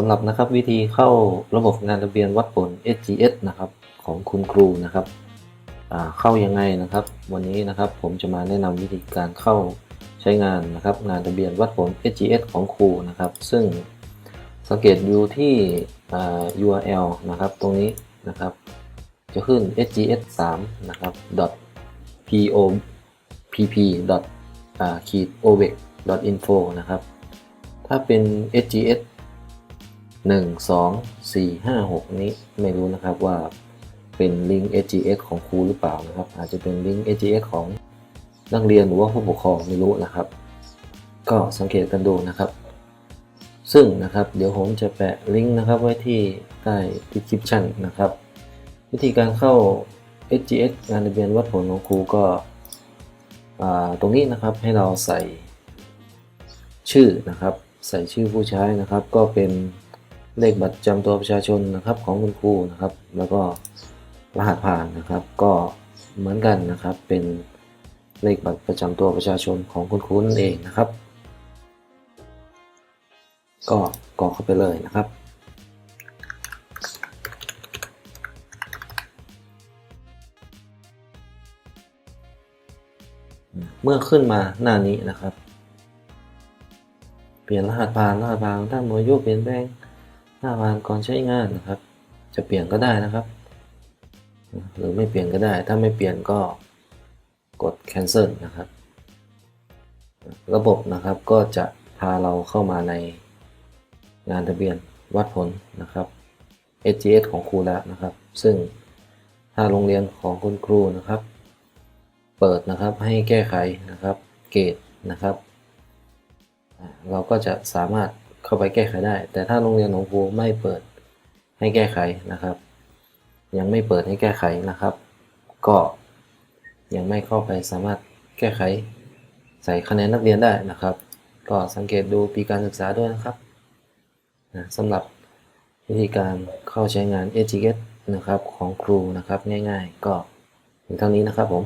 สำหรับนะครับวิธีเข้าระบบงานทะเบียนวัดผล SGS นะครับของคุณครูนะครับเข้ายังไงนะครับ วันนี้นะครับผมจะมาแนะนำวิธีการเข้าใช้งานนะครับ งานทะเบียนวัดผล SGS ของครูนะครับ ซึ่งสังเกตดูที่ URL นะครับตรงนี้นะครับ จะขึ้น SGS 3นะครับ .popp. ขีด ovec info นะครับ ถ้าเป็น SGS 1 2 4 5 6 นี้ไม่รู้นะครับว่าเป็นลิงก์ SGS ของครูหรือเปล่านะครับ อาจจะเป็นลิงก์ SGS ของนักเรียนหรือว่าผู้ปกครองไม่รู้นะครับ ก็สังเกตกันดูนะครับ ซึ่งนะครับเดี๋ยวผมจะแปะลิงก์นะครับไว้ที่ใต้ description นะครับ วิธีการเข้า SGS งานทะเบียนวัดผลของครูก็ตรงนี้นะครับให้เราใส่ชื่อนะครับ ใส่ชื่อผู้ใช้นะครับก็เป็น เลขบัตรประจำตัวประชาชนนะครับของคุณครูนะครับ แล้วก็รหัสผ่านนะครับ ก็เหมือนกันนะครับ เป็นเลขบัตรประจำตัวประชาชนของคุณครูนั่นเองนะครับ ก็กรอกเข้าไปเลยนะครับเมื่อขึ้นมาหน้านี้นะครับ เปลี่ยนรหัสผ่านรหัสผ่านถ้าหมวยโยเปลี่ยนแปลง หัสผ่านก่อนใช้งานนะครับ จะเปลี่ยนก็ได้นะครับ หรือไม่เปลี่ยนก็ได้ ถ้าไม่เปลี่ยนก็กด cancel นะครับ ระบบนะครับก็จะพาเราเข้ามาในงานทะเบียนวัดผลนะครับ SGS ของครูแล้วนะครับ ซึ่งถ้าโรงเรียนของคุณครูนะครับ เปิดนะครับให้แก้ไขนะครับ เกรดนะครับ เราก็จะสามารถ เข้าไปแก้ไขได้ แต่ถ้าโรงเรียนของครูไม่เปิดให้แก้ไขนะครับ ยังไม่เปิดให้แก้ไขนะครับ ก็ยังไม่เข้าไปสามารถแก้ไขใส่คะแนนนักเรียนได้นะครับ ก็สังเกตดูปีการศึกษาด้วยนะครับนะสำหรับวิธีการเข้าใช้งาน e g s นะครับของครูนะครับง่ายๆ ก็ถึงเท่านี้นะครับผม